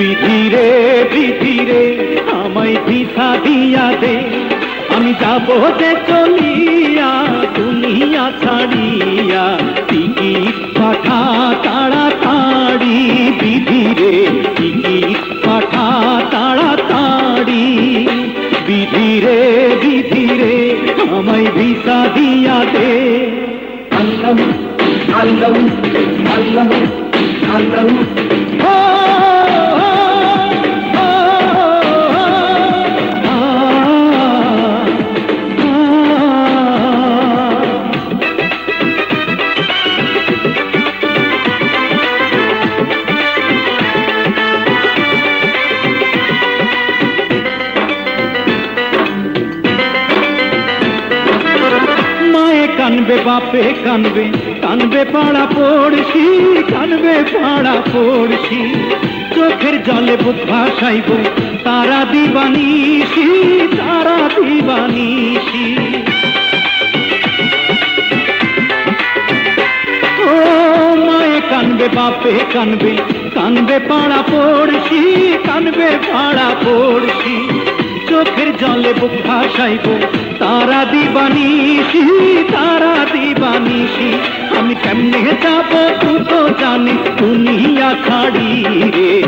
বিধিরে বিধিরে আমায় ভিসা দিয়া দে। আমি যাব যে চলিয়া, দুনিয়া ছাড়িয়া। টিকিট পাঠা তাড়াতাড়ি বিধিরে, টিকিট পাঠা তাড়াতাড়ি বিধিরে বিধিরে আমায় ভিসা দিয়া দে। আল্লাহ আল্লাহ আল্লাহ আল্লাহ। কানবে বাপে, কানবে কানবে পাড়া পড়ছি কানবে পাড়া পড়ছি চোখের জলে বুক ভাসাইব, তারা দিবানিসি তারা দিবানিসি ও মায়ে, কানবে বাপে, কানবে কানবে পাড়া পড়ছি কানবে পাড়া পড়ছি বুক ভাসাইব। তারা দিবানিসি তারা দিবানিসি আমি কেমনে যাব তুই তো জানি দুনিয়া ছাড়ি রে।